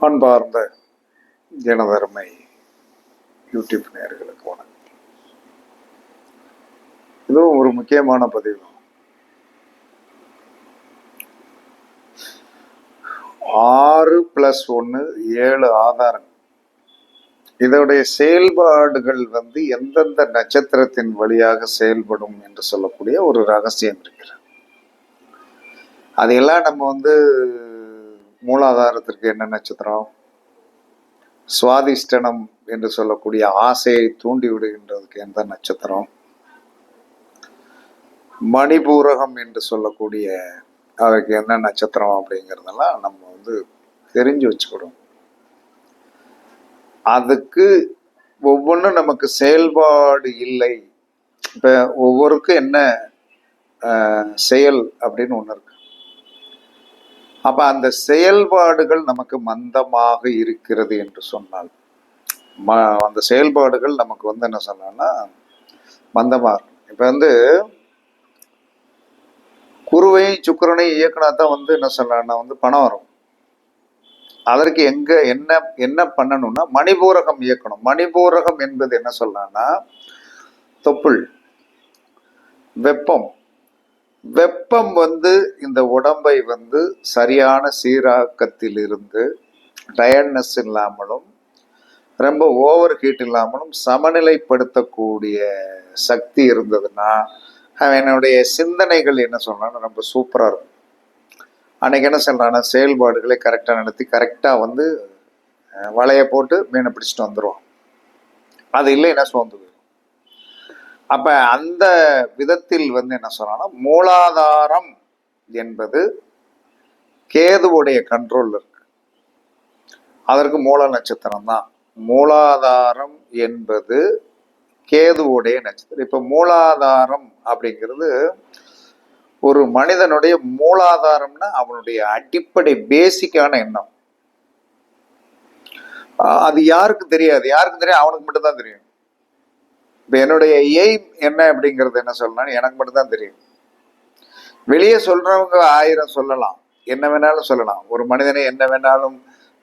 அன்பார்ந்த ஜனதர்மை யூடியூப் நேர்களுக்கு வணக்கம். இதுவும் ஒரு முக்கியமான பதிவு. ஆறு பிளஸ் ஒன்று ஏழு ஆதாரங்கள். இதோடைய செயல்பாடுகள் வந்து எந்தெந்த நட்சத்திரத்தின் வழியாக செயல்படும் என்று சொல்லக்கூடிய ஒரு ரகசியம் இருக்கிறது. அதையெல்லாம் நம்ம வந்து மூலாதாரத்திற்கு என்ன நட்சத்திரம்? சுவாதிஷ்டனம் என்று சொல்லக்கூடிய ஆசையை தூண்டி விடுகின்றதுக்கு எந்த நட்சத்திரம்? மணிபூரகம் என்று சொல்லக்கூடிய அதற்கு என்ன நட்சத்திரம் அப்படிங்கிறதெல்லாம் நம்ம வந்து தெரிஞ்சு வச்சுக்கணும் அதுக்கு ஒவ்வொன்றும் நமக்கு செயல்பாடு இல்லை. இப்போ ஒவ்வொருக்கும் என்ன செயல் அப்படின்னு ஒன்று இருக்கு. அப்ப அந்த செயல்பாடுகள் நமக்கு மந்தமாக இருக்கிறது என்று சொன்னால் ம அந்த செயல்பாடுகள் நமக்கு வந்து என்ன சொன்னோம்னா மந்தமாக இருக்கும். இப்போ வந்து குருவையும் சுக்கிரனையும் இயக்குனா தான் வந்து என்ன சொன்னா வந்து பணம் வரும். அதற்கு எங்க என்ன என்ன பண்ணணும்னா மணிபூரகம் இயக்கணும். மணிபூரகம் என்பது என்ன சொல்லலாம்னா தொப்புள் வெப்பம் வெப்பம் வந்து இந்த உடம்பை வந்து சரியான சீராக்கத்தில் இருந்து டயர்ட்னஸ் இல்லாமலும் ரொம்ப ஓவர் ஹீட் இல்லாமலும் சமநிலைப்படுத்தக்கூடிய சக்தி இருந்ததுன்னா அவனுடைய சிந்தனைகள் என்ன சொல்றான்னா ரொம்ப சூப்பராக இருக்கும். அன்னைக்கு என்ன சொல்கிறான்னா செயல்பாடுகளை கரெக்டாக நடத்தி கரெக்டாக வந்து வலையை போட்டு மீனை பிடிச்சிட்டு வந்துடுவான் அது இல்லை சோர்ந்து போயிடும். அப்ப அந்த விதத்தில் வந்து என்ன சொல்றான்னா மூலாதாரம் என்பது கேதுவுடைய கண்ட்ரோல் இருக்கு. அதற்கு மூல நட்சத்திரம் தான். மூலாதாரம் என்பது கேதுவுடைய நட்சத்திரம். இப்ப மூலாதாரம் அப்படிங்கிறது ஒரு மனிதனுடைய மூலாதாரம்னா அவனுடைய அடிப்படை பேசிக்கான எண்ணம். அது யாருக்கு தெரியாது. யாருக்கு தெரியும்? அவனுக்கு மட்டும்தான் தெரியும். இப்போ என்னுடைய எய்ம் என்ன அப்படிங்கிறது என்ன சொல்லணும்னு எனக்கு மட்டும்தான் தெரியும். வெளியே சொல்றவங்க ஆயிரம் சொல்லலாம். என்ன வேணாலும் சொல்லலாம். ஒரு மனிதனை என்ன வேணாலும்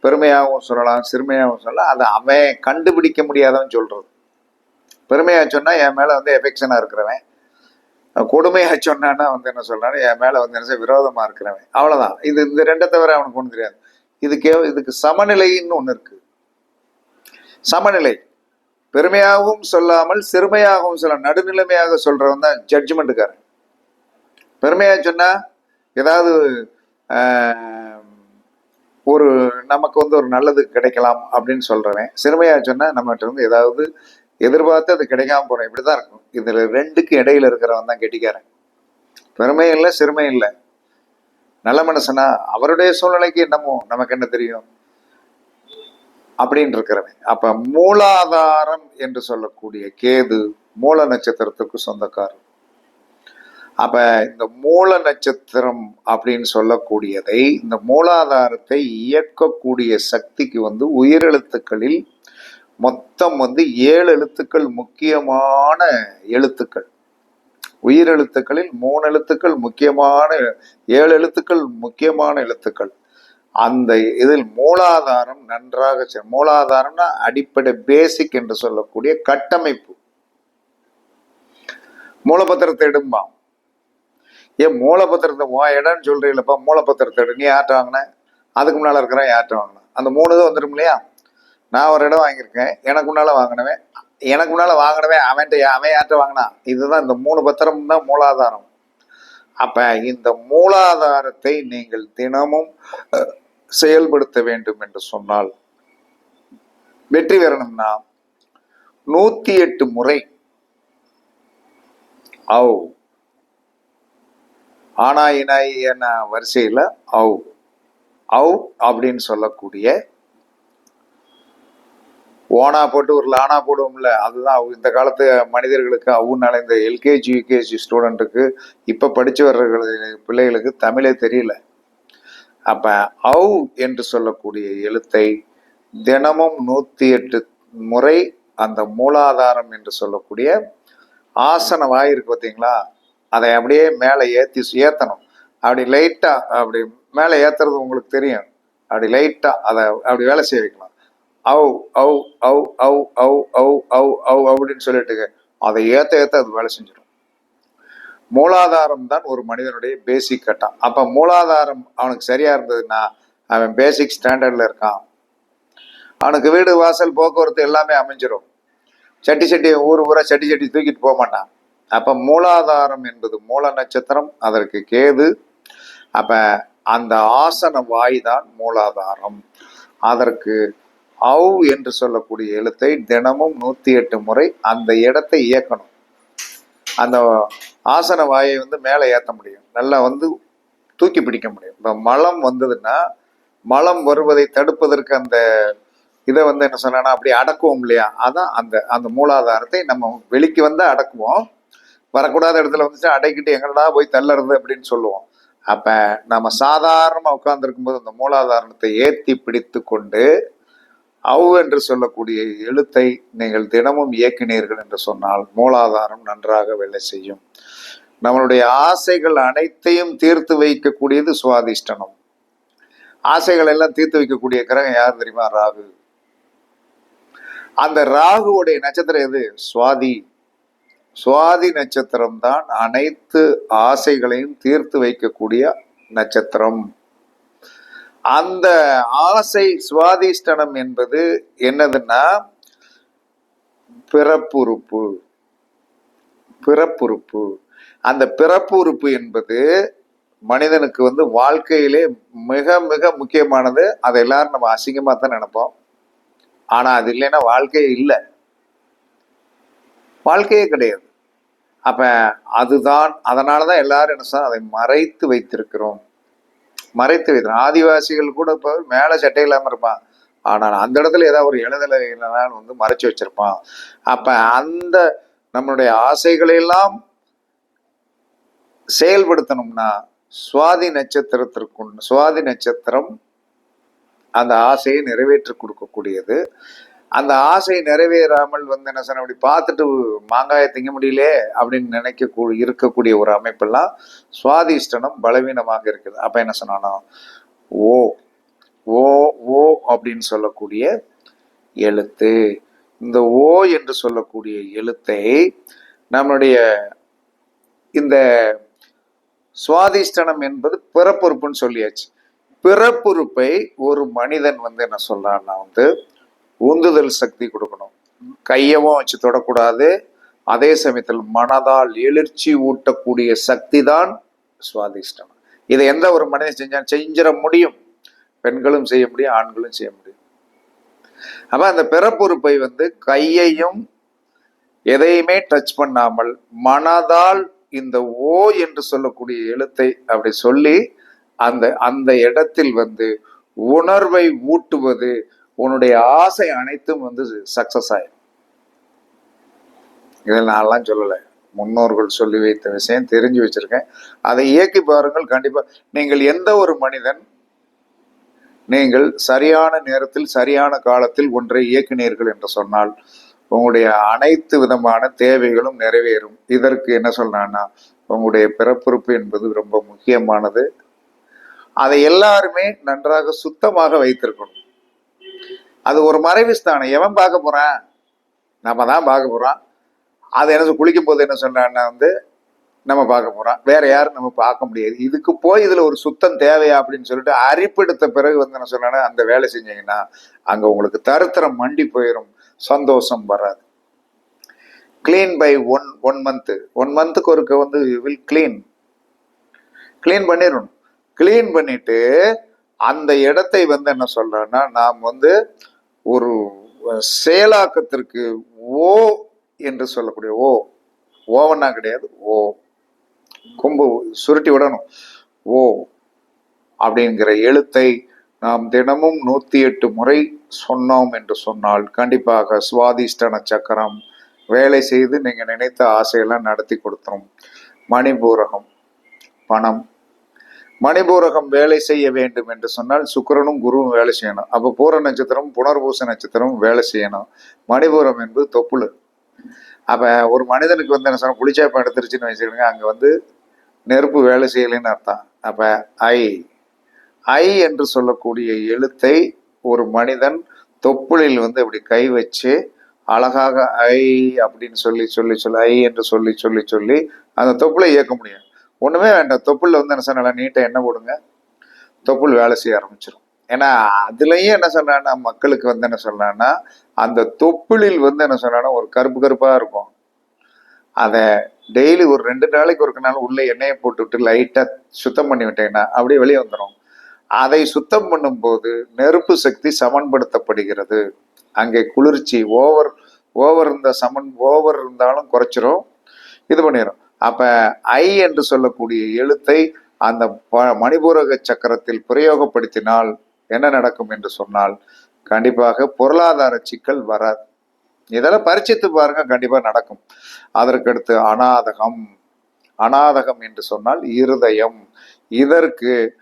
பெருமையாகவும் சொல்லலாம் சிறுமையாகவும் சொல்லலாம். அதை அவன் கண்டுபிடிக்க முடியாதவன் சொல்றது. பெருமையாக சொன்னால் என் மேலே வந்து எஃபெக்ஷனாக இருக்கிறவன். கொடுமையாக சொன்னான்னா வந்து என்ன சொல்றான்னு என் மேலே வந்து என்ன செய்ய விரோதமா இருக்கிறவன். அவ்வளோதான் இது இந்த ரெண்டை தவிர அவனுக்கு ஒன்றும் தெரியாது. இதுக்கே இதுக்கு சமநிலைன்னு ஒன்று இருக்குது சமநிலை. பெருமையாகவும் சொல்லாமல் சிறுமையாகவும் சொல்ல நடுநிலைமையாக சொல்றவன் தான் ஜட்ஜ்மெண்ட்டுக்காரன் பெருமையா சொன்னா ஏதாவது ஒரு நமக்கு வந்து ஒரு நல்லது கிடைக்கலாம் அப்படின்னு சொல்றவன். சிறுமையா சொன்னா நம்மகிட்ட இருந்து ஏதாவது எதிர்பார்த்து அது கிடைக்காம போறோம். இப்படிதான் இருக்கும். இதுல ரெண்டுக்கு இடையில இருக்கிறவன் தான் கெட்டிக்காரன். பெருமை இல்லை சிறுமை இல்லை. நல்ல மனுஷனா அவருடைய சூழ்நிலைக்கு என்னமோ நமக்கு என்ன தெரியும்? அப்படின்னு இருக்கிறவன் அப்ப மூலாதாரம் என்று சொல்லக்கூடிய கேது மூல நட்சத்திரத்துக்கு சொந்தக்காரர். அப்ப இந்த மூல நட்சத்திரம் அப்படின்னு சொல்லக்கூடியதை இந்த மூலாதாரத்தை இயக்கக்கூடிய சக்திக்கு வந்து உயிரெழுத்துக்களில் மொத்தம் வந்து ஏழு எழுத்துக்கள் முக்கியமான எழுத்துக்கள். உயிரெழுத்துக்களில் மூணு எழுத்துக்கள் முக்கியமான ஏழு எழுத்துக்கள் முக்கியமான எழுத்துக்கள். அந்த இதில் மூலாதாரம் நன்றாக செ- மூலாதாரம்னா அடிப்படை பேசிக் என்று சொல்லக்கூடிய கட்டமைப்பு. மூலபத்திரத்தை எடும்பா. ஏன் மூலபத்திரத்தை உன் இடம்னு சொல்றீங்களப்பா மூலபத்திரத்தை எடு. நீ யார்ட்ட வாங்கின? அதுக்கு முன்னால இருக்கிறேன் யார்ட்ட வாங்கினேன் அந்த மூணு இது வந்துடும் இல்லையா? நான் ஒரு இடம் வாங்கியிருக்கேன். எனக்கு முன்னால வாங்கினவன் எனக்கு முன்னால வாங்கினவன் அவன்கிட்ட அவன் யார்ட்ட வாங்கினான் இதுதான் இந்த மூணு பத்திரம் தான் மூலாதாரம். அப்ப இந்த மூலாதாரத்தை நீங்கள் தினமும் செயல்படுத்த வேண்டும் என்று சொன்னால் வெற்றி பெறணும்னா நூத்தி எட்டு முறை. அவ் இனாய் என வரிசையில அவ் அவ் அப்படின்னு சொல்லக்கூடிய ஓனா போட்டு ஒரு லானா போடுவோம்ல அதுதான் அவு இந்த காலத்து மனிதர்களுக்கு அவுனால இந்த எல்கேஜி யூகேஜி ஸ்டூடெண்ட்டுக்கு இப்போ படித்து வர்ற பிள்ளைகளுக்கு தமிழே தெரியல. அப்போ அவ் என்று சொல்லக்கூடிய எழுத்தை தினமும் நூற்றி எட்டு முறை அந்த மூலாதாரம் என்று சொல்லக்கூடிய ஆசன வாய் இருக்கு பார்த்தீங்களா அதை அப்படியே மேலே ஏற்றி ஏற்றணும் அப்படி லைட்டாக அப்படி மேலே ஏற்றுறது உங்களுக்கு தெரியும். அப்படி லைட்டாக அதை அப்படி வேலை செய்ய வைக்கலாம். அவ் அவ் அவ் அவ் அவ் அவ் அவ் அவ் அப்படின்னு சொல்லிட்டு அதை ஏற்ற ஏற்ற அது வேலை செஞ்சிடும். மூலாதாரம் தான் ஒரு மனிதனுடைய பேசிக் கட்டம். அப்ப மூலாதாரம் அவனுக்கு சரியா இருந்ததுன்னா அவன் பேசிக் ஸ்டாண்டர்ட்ல இருக்கான். அவனுக்கு வீடு வாசல் போக்குவரத்து எல்லாமே அமைஞ்சிரும். சட்டி சட்டி ஊர் ஊரா சட்டி சட்டி தூக்கிட்டு போக மாட்டான். அப்ப மூலாதாரம் என்பது மூல நட்சத்திரம் அதற்கு கேது. அப்ப அந்த ஆசன வாய் தான் மூலாதாரம். அதற்கு அவ் என்று சொல்லக்கூடிய எழுத்தை தினமும் நூத்தி எட்டு முறை அந்த இடத்தை இயக்கணும். அந்த ஆசன வாயை வந்து மேலே ஏற்ற முடியும். நல்லா வந்து தூக்கி பிடிக்க முடியும். இப்போ மலம் வந்ததுன்னா மலம் வருவதை தடுப்பதற்கு அந்த இதை வந்து என்ன சொன்னா அப்படியே அடக்குவோம் இல்லையா? அதான் அந்த அந்த மூலாதாரத்தை நம்ம வெளிக்கு வந்தால் அடக்குவோம். வரக்கூடாத இடத்துல வந்துச்சு அடைக்கிட்டு எங்கடா போய் தள்ளுறது அப்படின்னு சொல்லுவோம். அப்போ நம்ம சாதாரணமாக உட்கார்ந்துருக்கும் போது அந்த மூலாதாரணத்தை ஏற்றி பிடித்து கொண்டு அவு என்று சொல்லக்கூடிய எழுத்தை நீங்கள் தினமும் இயக்கினீர்கள் என்று சொன்னால் மூலாதாரம் நன்றாக வேலை செய்யும். நம்மளுடைய ஆசைகள் அனைத்தையும் தீர்த்து வைக்கக்கூடியது சுவாதிஷ்டனம். ஆசைகள் எல்லாம் தீர்த்து வைக்கக்கூடிய கிரகம் யார் தெரியுமா? ராகு. அந்த ராகுவுடைய நட்சத்திரம் எது? சுவாதி. சுவாதி நட்சத்திரம் தான் அனைத்து ஆசைகளையும் தீர்த்து வைக்கக்கூடிய நட்சத்திரம். அந்த ஆசை சுவாதிஷ்டனம் என்பது என்னதுன்னா பிறப்புறுப்பு. பிறப்புறுப்பு. அந்த பிறப்புறுப்பு என்பது மனிதனுக்கு வந்து வாழ்க்கையிலே மிக மிக முக்கியமானது. அதை எல்லாரும் நம்ம அசிங்கமாக தான் நினைப்போம். ஆனால் அது இல்லைன்னா வாழ்க்கையே இல்லை. வாழ்க்கையே கிடையாது. அப்போ அதுதான் அதனாலதான் எல்லாரும் என்ன சொல்றாங்க, அதை மறைத்து வைத்திருக்கிறோம். மறைத்து வைத்தான் ஆதிவாசிகள் கூட இப்போ மேலே சட்டை இல்லாமல் இருப்பான். ஆனால் அந்த இடத்துல ஏதாவது ஒரு எழுதலை இல்லைனாலும் வந்து மறைச்சு வச்சிருப்பான். அப்போ அந்த நம்மளுடைய ஆசைகளையெல்லாம் செயல்படுத்தணும்னா சுவாதி நட்சத்திரத்திற்கு சுவாதி நட்சத்திரம் அந்த ஆசையை நிறைவேற்றி கொடுக்கக்கூடியது. அந்த ஆசை நிறைவேறாமல் வந்து என்ன சொன்ன அப்படி பார்த்துட்டு மாங்காயை திங்க முடியலே அப்படின்னு நினைக்க இருக்கக்கூடிய ஒரு அமைப்பெல்லாம் சுவாதிஷ்டனம் பலவீனமாக இருக்குது. அப்போ என்ன சொன்னானோ ஓ ஓ ஓ அப்படின்னு சொல்லக்கூடிய எழுத்து. இந்த ஓ என்று சொல்லக்கூடிய எழுத்தை நம்மளுடைய இந்த சுவாதிஷ்டனம் என்பது பிறப்புறுப்புன்னு சொல்லியாச்சு. பிறப்புறுப்பை ஒரு மனிதன் வந்து என்ன சொல்றான்னா வந்து உந்துதல் சக்தி கொடுக்கணும். கையவும் வச்சு தொடக்கூடாது. அதே சமயத்தில் மனதால் எழுச்சி ஊட்டக்கூடிய சக்தி தான் சுவாதிஷ்டம். இதை எந்த ஒரு மனிதன் செஞ்சாலும் செஞ்சிட முடியும். பெண்களும் செய்ய முடியும் ஆண்களும் செய்ய முடியும். அப்ப அந்த பிறப்புறுப்பை வந்து கையையும் எதையுமே டச் பண்ணாமல் மனதால் இந்த ஓ என்று சொல்லக்கூடிய எழுத்தை அப்படி சொல்லி அந்த அந்த இடத்தில் வந்து உணர்வை ஊட்டுவது உன்னுடைய ஆசை அனைத்தும் வந்து சக்சஸ் ஆயிடும் இதை நான்லாம் சொல்லலை. முன்னோர்கள் சொல்லி வைத்த விஷயம் தெரிஞ்சு வச்சிருக்கேன். அதை இயக்கி பாருங்கள். கண்டிப்பாக நீங்கள் எந்த ஒரு மனிதன் நீங்கள் சரியான நேரத்தில் சரியான காலத்தில் ஒன்றை இயக்கினீர்கள் என்று சொன்னால் உங்களுடைய அனைத்து விதமான தேவைகளும் நிறைவேறும். இதற்கு என்ன சொல்றான்னா உங்களுடைய பிறப்புறுப்பு என்பது ரொம்ப முக்கியமானது. அதை எல்லாருமே நன்றாக சுத்தமாக வைத்திருக்கணும். அது ஒரு மறைவு ஸ்தானம். எவன் பார்க்க போறான்? நம்ம தான் பார்க்க போறோம். அது என்ன குளிக்கும் போது என்ன சொன்னான்னா வந்து நம்ம பார்க்க போறோம். வேற யாரும் நம்ம பார்க்க முடியாது. இதுக்கு போய் இதுல ஒரு சுத்தம் தேவையா அப்படின்னு சொல்லிட்டு அரிப்பெடுத்த பிறகு வந்து என்ன சொன்னா அந்த வேலை செஞ்சீங்கன்னா அங்க உங்களுக்கு தருத்திரம் மண்டி போயிடும் சந்தோஷம் வராது. Clean by one one month one மந்த்துக்கு ஒருக்க வந்து வில் கிளீன் க்ளீன் பண்ணிடணும் க்ளீன் பண்ணிட்டு அந்த இடத்தை வந்து என்ன சொல்றேன்னா நாம் வந்து ஒரு செயலாக்கத்திற்கு ஓ என்று சொல்லக்கூடிய ஓ ஓவன்னா கிடையாது ஓ. கொம்பு சுருட்டி விடணும். ஓ அப்படிங்கிற எழுத்தை நாம் தினமும் நூத்தி எட்டு முறை சொன்னோம் என்று சொன்னால் கண்டிப்பாக சுவாதிஷ்டன சக்கரம் வேலை செய்து நீங்க நினைத்த ஆசையெல்லாம் நடத்தி கொடுத்துரும். மணிபூரகம் பணம் மணிபூரகம் வேலை செய்ய வேண்டும் என்று சொன்னால் சுக்கிரனும் குருவும் வேலை செய்யணும். அப்போ பூர நட்சத்திரம் புனர்பூச நட்சத்திரம் வேலை செய்யணும். மணிபூரம் என்பது தொப்புளு. அப்ப ஒரு மனிதனுக்கு வந்து என்ன சொன்னால் புளிச்சாப்பம் எடுத்துருச்சுன்னு வச்சுக்கோங்க அங்க வந்து நெருப்பு வேலை செய்யலைன்னு அர்த்தம். அப்ப ஐ ஐ என்று சொல்லக்கூடிய எழுத்தை ஒரு மனிதன் தொப்புளில் வந்து இப்படி கை வச்சு அழகாக ஐ அப்படின்னு சொல்லி சொல்லி சொல்லி ஐ என்று சொல்லி சொல்லி சொல்லி அந்த தொப்புளை இயக்க முடியும். ஒன்றுமே வேண்டாம். தொப்புளில் வந்து என்ன சொன்னால நீட்டாக என்ன போடுங்க. தொப்புள் வேலை செய்ய ஆரம்பிச்சிடும் ஏன்னா அதுலேயும் என்ன சொன்னான்னா மக்களுக்கு வந்து என்ன சொன்னான்னா அந்த தொப்புளில் வந்து என்ன சொன்னான்னா ஒரு கருப்பு கருப்பாக இருக்கும். அதை டெய்லி ஒரு ரெண்டு நாளைக்கு ஒருக்கனாலும் உள்ளே எண்ணெயை போட்டு விட்டு சுத்தம் பண்ணி விட்டேன்னா அப்படியே வெளியே வந்துடும் அதை சுத்தம் பண்ணும்போது நெருப்பு சக்தி சமன்படுத்தப்படுகிறது. அங்கே குளிர்ச்சி ஓவர் ஓவர் இருந்த சமன் ஓவர் இருந்தாலும் குறைச்சிரும். இது பண்ணிடும் அப்ப ஐ என்று சொல்லக்கூடிய எழுத்தை அந்த ப- மணிபூரக சக்கரத்தில் பிரயோகப்படுத்தினால் என்ன நடக்கும் என்று சொன்னால் கண்டிப்பாக பொருளாதார சிக்கல் வராது. இதெல்லாம் பரிச்சித்து பாருங்க கண்டிப்பா நடக்கும். அதற்கடுத்து அநாதகம். அநாதகம் என்று சொன்னால் இருதயம். இதற்கு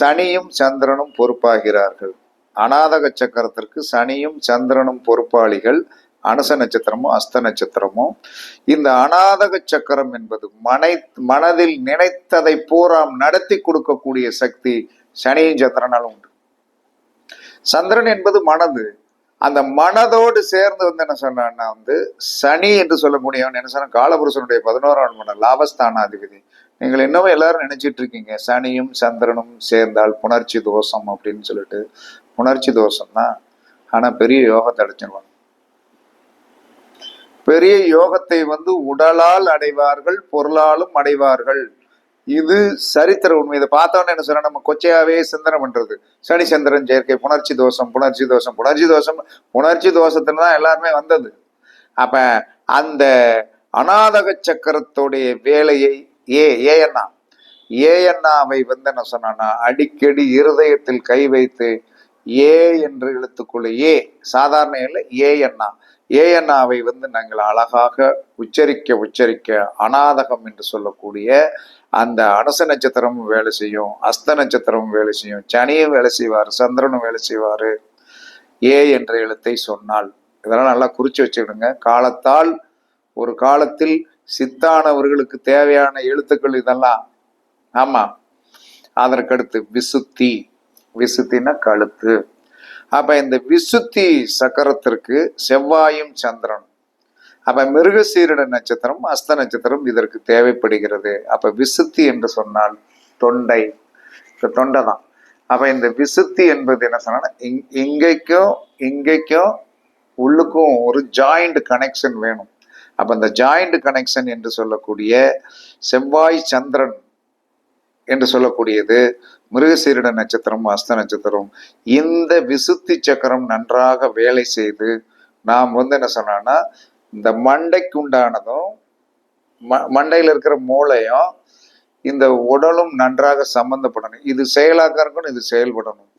சனியும் சந்திரனும் பொறுப்பாகிறார்கள். அநாதக சக்கரத்திற்கு சனியும் சந்திரனும் பொறுப்பாளிகள். அனுச நட்சத்திரமும் அஸ்த நட்சத்திரமும் இந்த அநாதக சக்கரம் என்பது மனை மனதில் நினைத்ததை பூராம் நடத்தி கொடுக்கக்கூடிய சக்தி சனியும் சந்திரனால் உண்டு. சந்திரன் என்பது மனது. அந்த மனதோடு சேர்ந்து வந்து என்ன சொன்னான்னா வந்து சனி என்று சொல்லக்கூடியவன் என்ன சொன்ன காலபுருஷனுடைய பதினோராம் மன லாபஸ்தானாதிபதி. நீங்கள் இன்னமும் எல்லாரும் நினைச்சிட்டு இருக்கீங்க சனியும் சந்திரனும் சேர்ந்தால் புணர்ச்சி தோஷம் அப்படின்னு சொல்லிட்டு. புணர்ச்சி தோஷம் தான் ஆனால் பெரிய யோகத்தை அடைச்சிருவாங்க பெரிய யோகத்தை வந்து உடலால் அடைவார்கள் பொருளாலும் அடைவார்கள். இது சரித்திர உண்மை. இதை பார்த்தோன்னே என்ன சொல்ற நம்ம கொச்சையாவே சிந்தனை பண்றது. சனி சந்திரன் சேர்க்கை புணர்ச்சி தோஷம் புணர்ச்சி தோஷம் புணர்ச்சி தோஷம் புணர்ச்சி தோஷத்துல தான் எல்லாருமே வந்தது. அப்ப அந்த அநாதக சக்கரத்துடைய வேலையை ஏ ஏஎன்ஆ ஏஎன்ஆவை வந்து என்ன சொன்னான்னா அடிக்கடி இருதயத்தில் கை வைத்து ஏ என்ற எழுத்துக்குள்ள ஏ சாதாரண இல்லை ஏஎன்ஆ ஏஎன்ஆவை வந்து நாங்கள் அழகாக உச்சரிக்க உச்சரிக்க அநாதகம் என்று சொல்லக்கூடிய அந்த அனுச நட்சத்திரமும் வேலை செய்யும் அஸ்த நட்சத்திரமும் வேலை செய்யும் சனியும் வேலை செய்வார் சந்திரனும் வேலை செய்வார். ஏ என்ற எழுத்தை சொன்னால் இதெல்லாம் நல்லா குறிச்சு வச்சுக்கிடுங்க. காலத்தால் ஒரு காலத்தில் சித்தானவர்களுக்கு தேவையான எழுத்துக்கள் இதெல்லாம். ஆமாம் அதற்கடுத்து விசுத்தி. விசுத்தினா கழுத்து. அப்ப இந்த விசுத்தி சக்கரத்திற்கு செவ்வாயும் சந்திரன் அப்ப மிருகசீரட நட்சத்திரம் அஸ்த நட்சத்திரம் இதற்கு தேவைப்படுகிறது. அப்ப விசுத்தி என்று சொன்னால் தொண்டை. இந்த தொண்டை தான். அப்ப இந்த விசுத்தி என்பது என்ன சொன்னா இங்- இங்கைக்கும் இங்கேக்கும் உள்ளுக்கும் ஒரு ஜாயிண்ட் கனெக்ஷன் வேணும். அப்ப இந்த ஜாயிண்ட் கனெக்ஷன் என்று சொல்லக்கூடிய செவ்வாய் சந்திரன் என்று சொல்லக்கூடியது மிருகசீரிட நட்சத்திரம் அஸ்த நட்சத்திரம். இந்த விசுத்தி சக்கரம் நன்றாக வேலை செய்து நாம் வந்து என்ன சொன்னோம்னா இந்த மண்டைக்கு உண்டானதும் ம- மண்டையில் இருக்கிற மூளையும் இந்த உடலும் நன்றாக சம்பந்தப்படணும். இது செயலாக்க இருக்கணும் இது செயல்படணும்.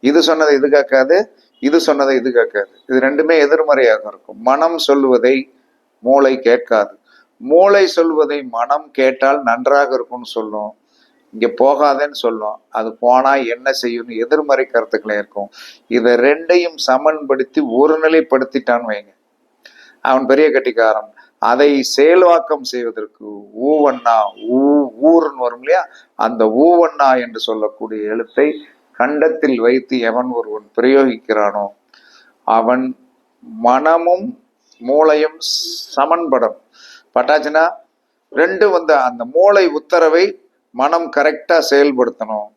இது சொன்னதை இது கேட்காது இது சொன்னதை இது கேட்காது. இது ரெண்டுமே எதிர்மறையாக இருக்கும். மனம் சொல்லுவதை மூளை கேட்காது. மூளை சொல்வதை மனம் கேட்டால் நன்றாக இருக்கும்னு சொல்லும். இங்க போகாதேன்னு சொல்லும். அது போனா என்ன செய்யும்னு எதிர்மறை கருத்துக்களே இருக்கும். இதை ரெண்டையும் சமன்படுத்தி ஒருநிலைப்படுத்திட்டான்னு வைங்க. அவன் பெரிய கட்டிக்காரன். அதை செயல்வாக்கம் செய்வதற்கு ஊவண்ணா ஊ ஊர்னு வரும் இல்லையா? அந்த ஊவண்ணா என்று சொல்லக்கூடிய எழுத்தை கண்டத்தில் வைத்து எவன் ஒருவன் பிரயோகிக்கிறானோ அவன் மனமும் மூளையும் சமன்படும். பட்டாச்சுன்னா ரெண்டும் வந்து அந்த மூளை உத்தரவை மனம் கரெக்டாக செயல்படுத்தணும்.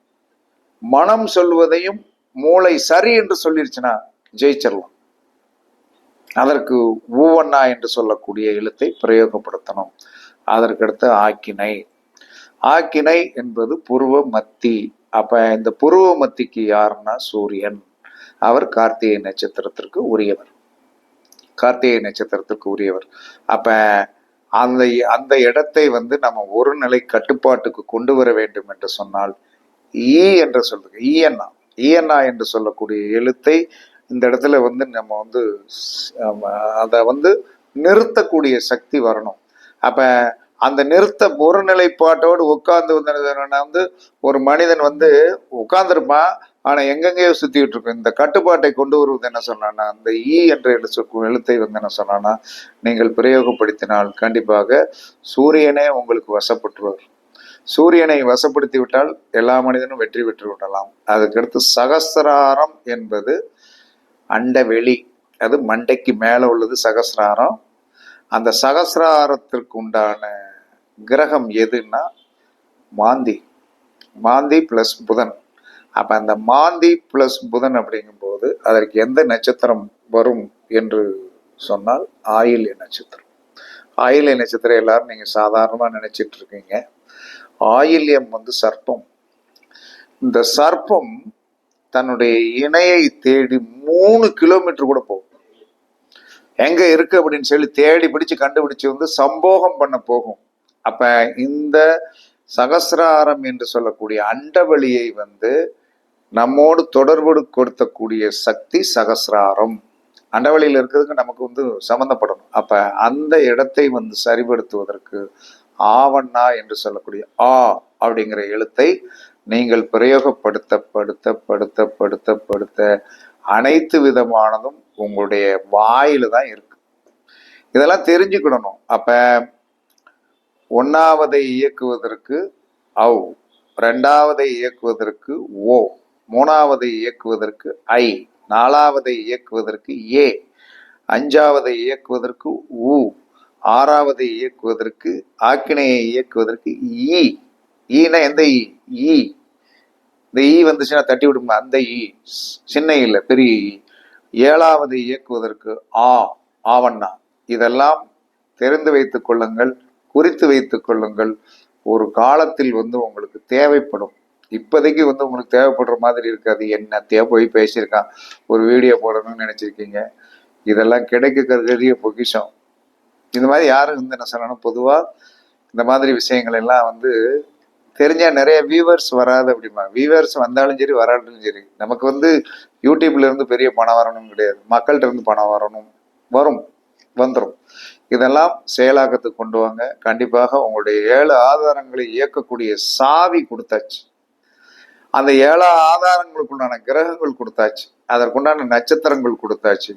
மனம் சொல்வதையும் மூளை சரி என்று சொல்லிருச்சுன்னா ஜெயிச்சிடலாம். அதற்கு ஊவண்ணா என்று சொல்லக்கூடிய எழுத்தை பிரயோகப்படுத்தணும். அதற்கடுத்து ஆக்கினை. ஆக்கினை என்பது புருவ மத்தி. அப்ப இந்த புருவ மத்திக்கு யாருன்னா சூரியன். அவர் கார்த்திகை நட்சத்திரத்திற்கு உரியவர். கார்த்திகை நட்சத்திரத்திற்கு உரியவர். அப்ப அந்த அந்த இடத்தை வந்து நம்ம ஒரு நிலை கட்டுப்பாட்டுக்கு கொண்டு வர வேண்டும் என்று சொன்னால் ஈ என்று சொல்றது ஈஎன்ஆ ஈஎன்ஆ என்று சொல்லக்கூடிய எழுத்தை இந்த இடத்துல வந்து நம்ம வந்து அதை வந்து நிறுத்தக்கூடிய சக்தி வரணும். அப்ப அந்த நிறுத்த ஒரு நிலைப்பாட்டோடு உட்கார்ந்து வந்து வந்து ஒரு மனிதன் வந்து உட்கார்ந்துருப்பான் ஆனா எங்கெங்கேயோ சுத்திட்டு இருக்கும். இந்த கட்டுப்பாட்டை கொண்டு வருவது என்ன சொன்னான்னா அந்த ஈ e என்ற எழுத்து எழுத்தை வந்து என்ன சொன்னான்னா நீங்கள் பிரயோகப்படுத்தினால் கண்டிப்பாக சூரியனே உங்களுக்கு வசப்பட்டுருவார் சூரியனை வசப்படுத்தி விட்டால் எல்லா மனிதனும் வெற்றி பெற்று விடலாம் அதுக்கடுத்து சகசிராரம் என்பது அண்டவெளி அது மண்டைக்கு மேலே உள்ளது சகசிராரம். அந்த சகசிராரத்திற்கு உண்டான கிரகம் எதுன்னா மாந்தி. மாந்தி பிளஸ் புதன். அப்ப அந்த மாந்தி பிளஸ் புதன் அப்படிங்கும்போது அதற்கு எந்த நட்சத்திரம் வரும் என்று சொன்னால் ஆயில்ய நட்சத்திரம். ஆயில்ய நட்சத்திரம் எல்லாரும் நீங்க சாதாரணமா நினைச்சிட்டு இருக்கீங்க. ஆயில்யம் வந்து சர்ப்பம். இந்த சர்ப்பம் தன்னுடைய இணையை தேடி மூணு கிலோமீட்டர் கூட போகும். எங்க இருக்கு அப்படின்னு சொல்லி தேடி பிடிச்சு கண்டுபிடிச்சு வந்து சம்போகம் பண்ண போகும். அப்ப இந்த சகசிராரம் என்று சொல்லக்கூடிய அண்டவெளியை வந்து நம்மோடு தொடர்பு கொடுத்தக்கூடிய சக்தி சகசிராரம். அண்டவழியில் இருக்கிறதுக்கு நமக்கு வந்து சம்மந்தப்படணும் அப்போ அந்த இடத்தை வந்து சரிபடுத்துவதற்கு ஆவண்ணா என்று சொல்லக்கூடிய ஆ அப்படிங்கிற எழுத்தை நீங்கள் பிரயோகப்படுத்த படுத்த படுத்த படுத்த படுத்த அனைத்து விதமானதும் உங்களுடைய வாயில தான் இருக்கு. இதெல்லாம் தெரிஞ்சுக்கிடணும். அப்ப ஒன்னாவதை இயக்குவதற்கு அவ் ரெண்டாவதை இயக்குவதற்கு ஓ மூணாவதை இயக்குவதற்கு ஐ நாலாவதை இயக்குவதற்கு ஏ அஞ்சாவதை இயக்குவதற்கு உ ஆறாவதை இயக்குவதற்கு ஆக்கினையை இயக்குவதற்கு ஈ ஈனா எந்த ஈ ஈ. இந்த ஈ வந்துச்சுன்னா தட்டி விடுங்க அந்த ஈ சின்ன இல்லை பெரிய ஈ ஏழாவது இயக்குவதற்கு ஆ ஆவண்ணா. இதெல்லாம் தெரிந்து வைத்துக் கொள்ளுங்கள் குறித்து வைத்துக் கொள்ளுங்கள். ஒரு காலத்தில் வந்து உங்களுக்கு தேவைப்படும். இப்போதைக்கு வந்து உங்களுக்கு தேவைப்படுற மாதிரி இருக்காது. என்னத்தையோ போய் பேசியிருக்கான். ஒரு வீடியோ போடணும்னு நினச்சிருக்கீங்க. இதெல்லாம் கிடைக்கக்கூடிய பொக்கிஷம். இந்த மாதிரி யாரும் வந்து என்ன சொல்லணும்? பொதுவாக இந்த மாதிரி விஷயங்கள் எல்லாம் வந்து தெரிஞ்சா நிறைய வியூவர்ஸ் வராது அப்படிமா வியூவர்ஸ் வந்தாலும் சரி வராட்டாலும் சரி. நமக்கு வந்து யூடியூப்ல இருந்து பெரிய பணம் வரணும் கிடையாது. மக்கள்கிட்ட இருந்து பணம் வரணும். வரும். வந்துடும் இதெல்லாம் செயலாக்கத்துக்கு கொண்டு வாங்க. கண்டிப்பாக உங்களுடைய ஏழு ஆதாரங்களை இயக்கக்கூடிய சாவி கொடுத்தாச்சு. அந்த ஏழு ஆதாரங்களுக்குண்டான கிரகங்கள் கொடுத்தாச்சு. அதற்குண்டான நட்சத்திரங்கள் கொடுத்தாச்சு.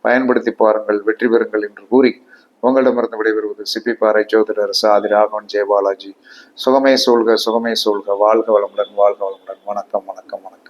பயன்படுத்தி பாருங்கள் வெற்றி பெறுங்கள் என்று கூறி உங்களிடமிருந்து விடைபெறுவது சிப்பிப்பாறை ஜோதிடர் சாதி ராகவன் ஜெயபாலாஜி. சுகமே சூழ்க சுகமே சூழ்க. வாழ்க வளமுடன் வாழ்க வளமுடன். வணக்கம் வணக்கம் வணக்கம்.